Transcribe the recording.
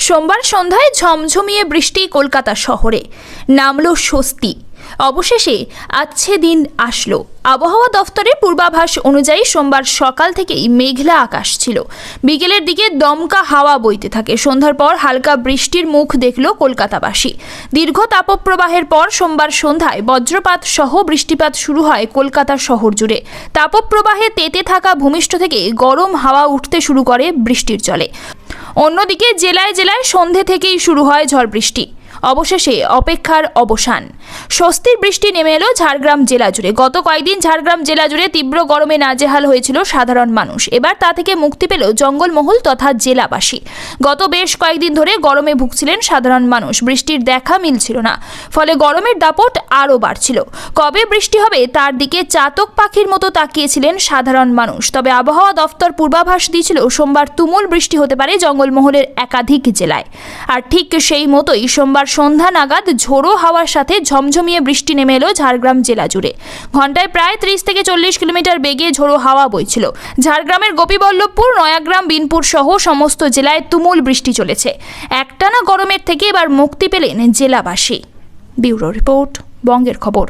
সোমবার সন্ধ্যায় ঝমঝমিয়ে বৃষ্টি কলকাতা শহরে। নামলো স্বস্তি। অবশেষে আচ্ছে দিন আসলো। আবহাওয়া দফতরের পূর্বাভাস অনুযায়ী সোমবার সকাল থেকেই মেঘলা আকাশ ছিল। বিকেলের দিকে দমকা হাওয়া বইতে থাকে। সন্ধ্যার পর হালকা বৃষ্টির মুখ দেখল কলকাতাবাসী। দীর্ঘ তাপপ্রবাহের পর সোমবার সন্ধ্যায় বজ্রপাত সহ বৃষ্টিপাত শুরু হয় কলকাতা শহর জুড়ে। তাপপ্রবাহে তেতে থাকা ভূমিষ্ঠ থেকে গরম হাওয়া উঠতে শুরু করে বৃষ্টির জলে। অন্যদিকে জেলায় জেলায় সন্ধে থেকেই শুরু হয় ঝড় বৃষ্টি। অবশেষে অপেক্ষার অবসান। স্বস্তির বৃষ্টি নেমে এলো ঝাড়গ্রাম জেলা জুড়ে। গত কয়েকদিন ঝাড়গ্রাম জেলা জুড়ে তীব্র গরমে নাজেহাল হয়েছিল সাধারণ মানুষ। এবার তা থেকে মুক্তি পেল জঙ্গলমহল তথা জেলাবাসী। গত বেশ কয়েকদিন ধরে গরমে ভুগছিলেন সাধারণ মানুষ। বৃষ্টির দেখা মিলছিল না। ফলে গরমের দাপট আরও বাড়ছিল। কবে বৃষ্টি হবে তার দিকে চাতক পাখির মতো তাকিয়েছিলেন সাধারণ মানুষ। তবে আবহাওয়া দফতর পূর্বাভাস দিয়েছিল সোমবার তুমুল বৃষ্টি হতে পারে জঙ্গলমহলের একাধিক জেলায়। আর ঠিক সেই মতোই সোমবার সন্ধ্যা নাগাদ ঝোড়ো হাওয়ার সাথে ঝমঝমিয়ে বৃষ্টি নেমে এলো ঝাড়গ্রাম জেলা জুড়ে। ঘন্টায় প্রায় ত্রিশ থেকে চল্লিশ কিলোমিটার বেগে ঝোড়ো হাওয়া বইছিল। ঝাড়গ্রামের গোপীবল্লভপুর, নয়াগ্রাম, বিনপুর সহ সমস্ত জেলায় তুমুল বৃষ্টি চলেছে। একটানা গরমের থেকে এবার মুক্তি পেলেন জেলাবাসী। ব্যুরো রিপোর্ট, বঙ্গের খবর।